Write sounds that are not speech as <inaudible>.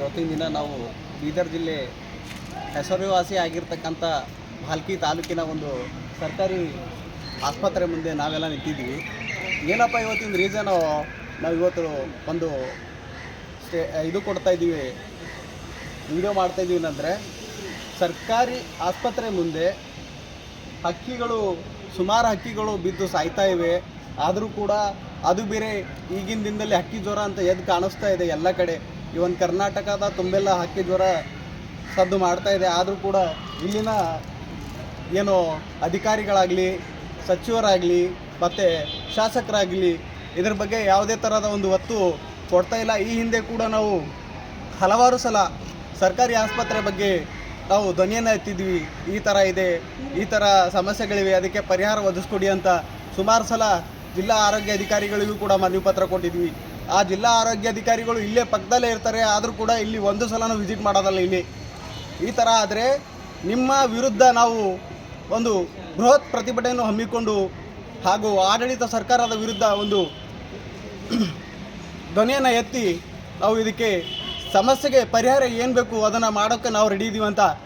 ಇವತ್ತಿನ ದಿನ ನಾವು ಬೀದರ್ ಜಿಲ್ಲೆ ಹೆಸರುವಾಸಿ ಆಗಿರ್ತಕ್ಕಂಥ ಭಾಲ್ಕಿ ತಾಲೂಕಿನ ಒಂದು ಸರ್ಕಾರಿ ಆಸ್ಪತ್ರೆ ಮುಂದೆ ನಾವೆಲ್ಲ ನಿಂತಿದ್ದೀವಿ. ಏನಪ್ಪ ಇವತ್ತಿನ ರೀಸನು ನಾವು ಇವತ್ತು ಒಂದು ಇದು ಕೊಡ್ತಾ ಇದ್ದೀವಿ ವಿಡಿಯೋ ಮಾಡ್ತಾ ಇದ್ದೀವಿ ಅಂದರೆ ಸರ್ಕಾರಿ ಆಸ್ಪತ್ರೆ ಮುಂದೆ ಹಕ್ಕಿಗಳು, ಸುಮಾರು ಹಕ್ಕಿಗಳು ಬಿದ್ದು ಸಾಯ್ತಾ ಇವೆ. ಆದರೂ ಕೂಡ ಅದು ಬೇರೆ ಈಗಿನ ದಿನದಲ್ಲಿ ಹಕ್ಕಿ ಜ್ವರ ಅಂತ ಎದ್ದು ಕಾಣಿಸ್ತಾ ಇದೆ ಎಲ್ಲ ಕಡೆ. ಇವನ್ ಕರ್ನಾಟಕದ ತುಂಬೆಲ್ಲ ಹಕ್ಕಿ ಜ್ವರ ಸದ್ದು ಮಾಡ್ತಾ ಇದೆ. ಆದರೂ ಕೂಡ ಇಲ್ಲಿನ ಏನು ಅಧಿಕಾರಿಗಳಾಗಲಿ, ಸಚಿವರಾಗಲಿ, ಮತ್ತು ಶಾಸಕರಾಗಲಿ ಇದ್ರ ಬಗ್ಗೆ ಯಾವುದೇ ಥರದ ಒಂದು ಒತ್ತು ಕೊಡ್ತಾ ಇಲ್ಲ. ಈ ಹಿಂದೆ ಕೂಡ ನಾವು ಹಲವಾರು ಸಲ ಸರ್ಕಾರಿ ಆಸ್ಪತ್ರೆ ಬಗ್ಗೆ ನಾವು ಧ್ವನಿಯನ್ನು ಎತ್ತಿದ್ವಿ. ಈ ಥರ ಇದೆ, ಈ ಥರ ಸಮಸ್ಯೆಗಳಿವೆ, ಅದಕ್ಕೆ ಪರಿಹಾರ ಒದಗಿಸ್ಕೊಡಿ ಅಂತ ಸುಮಾರು ಸಲ ಜಿಲ್ಲಾ ಆರೋಗ್ಯ ಅಧಿಕಾರಿಗಳಿಗೂ ಕೂಡ ಮನವಿ ಪತ್ರ ಕೊಟ್ಟಿದ್ವಿ. ಆ ಜಿಲ್ಲಾ ಆರೋಗ್ಯ ಅಧಿಕಾರಿಗಳು ಇಲ್ಲೇ ಪಕ್ಕದಲ್ಲೇ ಇರ್ತಾರೆ, ಆದರೂ ಕೂಡ ಇಲ್ಲಿ ಒಂದು ಸಲನೂ ವಿಸಿಟ್ ಮಾಡೋದಲ್ಲ ಇಲ್ಲಿ. ಈ ಥರ ಆದರೆ ನಿಮ್ಮ ವಿರುದ್ಧ ನಾವು ಒಂದು ಬೃಹತ್ ಪ್ರತಿಭಟನೆಯನ್ನು ಹಮ್ಮಿಕೊಂಡು ಹಾಗೂ ಆಡಳಿತ ಸರ್ಕಾರದ ವಿರುದ್ಧ ಒಂದು <clears throat> ಧ್ವನಿಯನ್ನು ಎತ್ತಿ ನಾವು ಇದಕ್ಕೆ ಸಮಸ್ಯೆಗೆ ಪರಿಹಾರ ಏನು ಬೇಕು ಅದನ್ನು ಮಾಡೋಕ್ಕೆ ನಾವು ರೆಡಿ ಇದ್ದೀವಿ ಅಂತ